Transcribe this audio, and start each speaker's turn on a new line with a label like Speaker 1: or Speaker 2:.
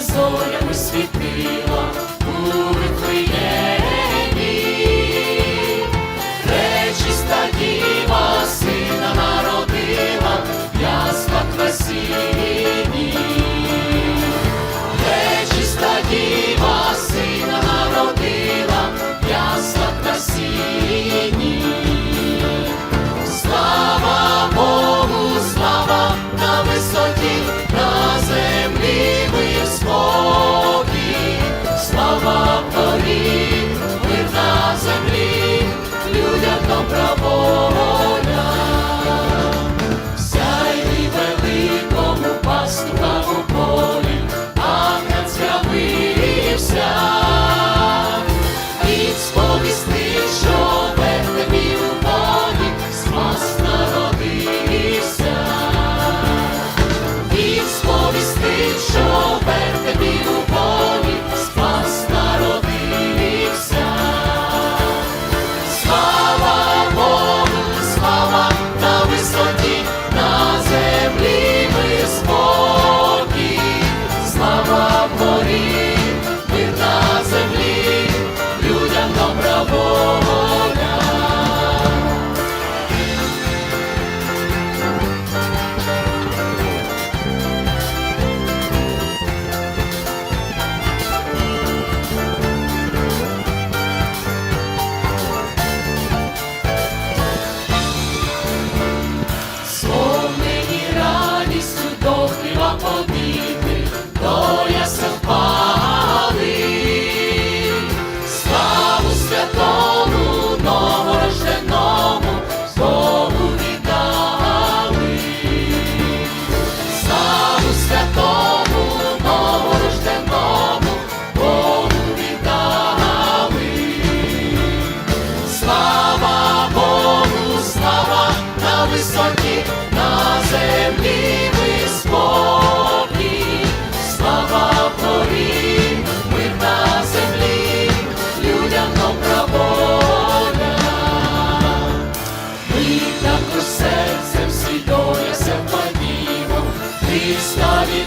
Speaker 1: зорями світила у Вифлеємі. славі